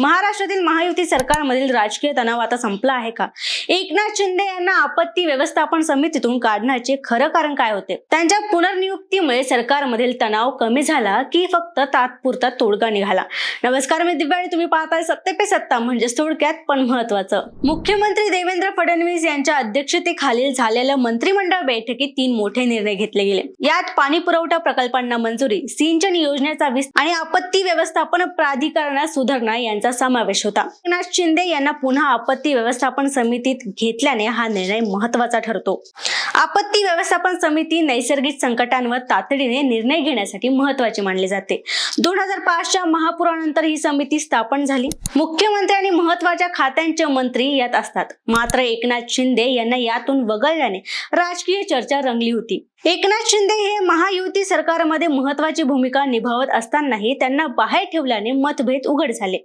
महाराष्ट्रातील महायुती सरकारमधील राजकीय तणाव आता संपला आहे का? एकनाथ शिंदे यांना आपत्ती व्यवस्थापन समितीतून काढण्याचे खरं कारण काय होते? त्यांच्या पुनर्नियुक्तीमुळे सरकारमधील तणाव कमी झाला की फक्त तात्पुरता तोडगा निघाला? नमस्कार मी दिव्या आणि तुम्ही पाहताय सत्य पे सत्ता म्हणजेच थोडक्यात पण महत्वाचं मुख्यमंत्री देवेंद्र फडणवीस यांच्या अध्यक्षतेखालील झालेल्या मंत्रिमंडळ बैठकीत तीन मोठे निर्णय घेतले गेले. यात पाणी पुरवठा प्रकल्पांना मंजुरी सिंचन योजनेचा विस्तार आणि आपत्ती व्यवस्थापन प्राधिकरणात सुधारणा यांचा यांचा समावेश होता. एकनाथ शिंदे यांना पुन्हा आपत्ती व्यवस्थापन समितीत घेतल्याने हा निर्णय महत्त्वाचा ठरतो. आपत्ती व्यवस्थापन समिती नैसर्गिक संकटांवर तातडीने निर्णय घेण्यासाठी महत्वाची मानली जाते. दोन हजार पाचच्या महापुरानंतर ही समिती स्थापन झाली. मुख्यमंत्री आणि महत्त्वाच्या खात्यांचे मंत्री यात असतात. मात्र एकनाथ शिंदे यांना यातून वगळल्याने राजकीय चर्चा रंगली होती. एकनाथ शिंदे हे महायुती सरकारमध्ये महत्वाची भूमिका निभावत असतानाही त्यांना बाहेर ठेवल्याने मतभेद उघड झाले.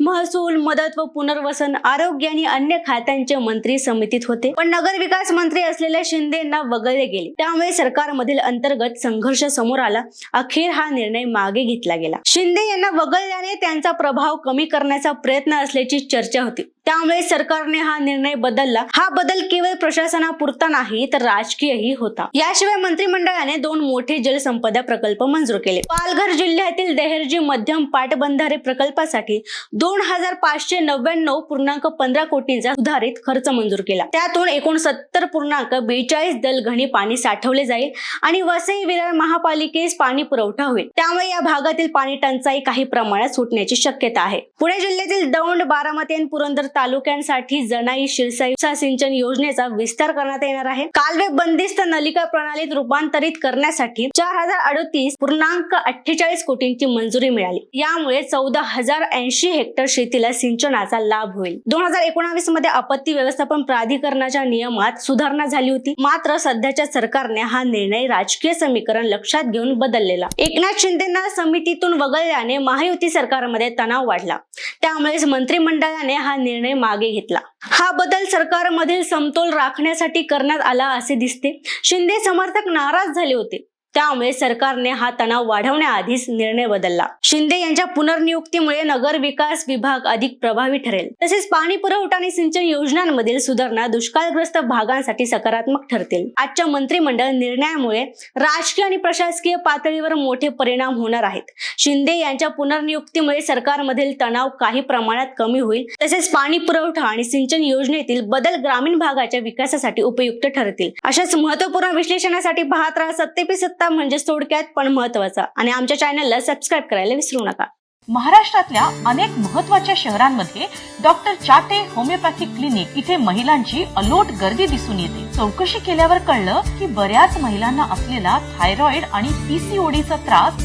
महसूल मदत व पुनर्वसन आरोग्य आणि अन्य खात्यांचे मंत्री समितीत होते. पण नगर विकास मंत्री असलेल्या शिंदे यांना वगळले गेले. त्यामुळे सरकारमधील अंतर्गत संघर्ष समोर आला. अखेर हा निर्णय मागे घेतला गेला. शिंदे यांना वगळल्याने त्यांचा प्रभाव कमी करण्याचा प्रयत्न असल्याची चर्चा होती. त्यामुळे सरकारने हा निर्णय बदलला. हा बदल केवळ प्रशासनापुरता नाही तर राजकीयही होता. याशिवाय मंत्रिमंडळाने दोन मोठे जलसंपदा प्रकल्प मंजूर केले. पालघर जिल्ह्यातील देहरजी मध्यम पाटबंधारे प्रकल्पासाठी दोन हजार पाचशे नव्याण्णव पूर्णांक पंधरा कोटींचा सुधारित खर्च मंजूर केला. त्यातून एकोणसत्तर पूर्णांक बेचाळीस दलघणी पाणी साठवले जाईल आणि वसई विरार महापालिकेस पाणी पुरवठा होईल. त्यामुळे या भागातील पाणी टंचाई काही प्रमाणात सुटण्याची शक्यता आहे. पुणे जिल्ह्यातील दौंड बारामती आणि पुरंदर तालुक्यांसाठी जनाई शिरसाई सिंचन योजनेचा विस्तार करण्यात येणार आहे. कालवे बंदिस्त नलिका प्रणालीत रूपांतरित करण्यासाठी चार हजार अडतीस पूर्णांक अठ्ठेचाळीस कोटींची मंजुरी मिळाली. यामुळे चौदा हजार ऐंशी हेक्टर शेतीला सिंचनाचा लाभ होईल. दोन हजार एकोणावीसमध्ये आपत्ती व्यवस्थापन प्राधिकरणाच्या नियमात सुधारणा झाली होती. मात्र सध्याच्या सरकारने हा निर्णय राजकीय समीकरण लक्षात घेऊन बदललेला. एकनाथ शिंदेना समितीतून वगळल्याने महायुती सरकारमध्ये तणाव वाढला. त्यामुळेच मंत्रिमंडळाने हा निर्णय मागे घेतला. हा बदल सरकारमधील समतोल राखण्यासाठी करण्यात आला असे दिसते. शिंदे समर्थक नाराज झाले होते. त्यामुळे सरकारने हा तणाव वाढवण्याआधीच निर्णय बदलला. शिंदे यांच्या पुनर्नियुक्तीमुळे नगर विकास विभाग अधिक प्रभावी ठरेल. तसेच पाणी पुरवठा आणि सिंचन योजनांमधील सुधारणा दुष्काळग्रस्त भागांसाठी सकारात्मक ठरतील. आजच्या मंत्रिमंडळ निर्णयामुळे राजकीय आणि प्रशासकीय पातळीवर मोठे परिणाम होणार आहेत. शिंदे यांच्या पुनर्नियुक्तीमुळे सरकारमधील तणाव काही प्रमाणात कमी होईल. तसेच पाणी पुरवठा आणि सिंचन योजनेतील बदल ग्रामीण भागाच्या विकासासाठी उपयुक्त ठरतील. अशाच महत्त्वपूर्ण विश्लेषणासाठी पाहत राहा सत्तेपी सत्ता. सत्ता म्हणजे थोडक्यात पण महत्त्वाचा. आणि आमच्या चॅनलला सबस्क्राईब करायला विसरू नका. महाराष्ट्रातल्या अनेक महत्त्वाच्या शहरांमध्ये डॉक्टर चाटे होमिओपॅथिक क्लिनिक इथे महिलांची अलोट गर्दी दिसून येते. चौकशी केल्यावर कळलं की बऱ्याच महिलांना असलेला थायरॉइड आणि पीसीओडीचा त्रास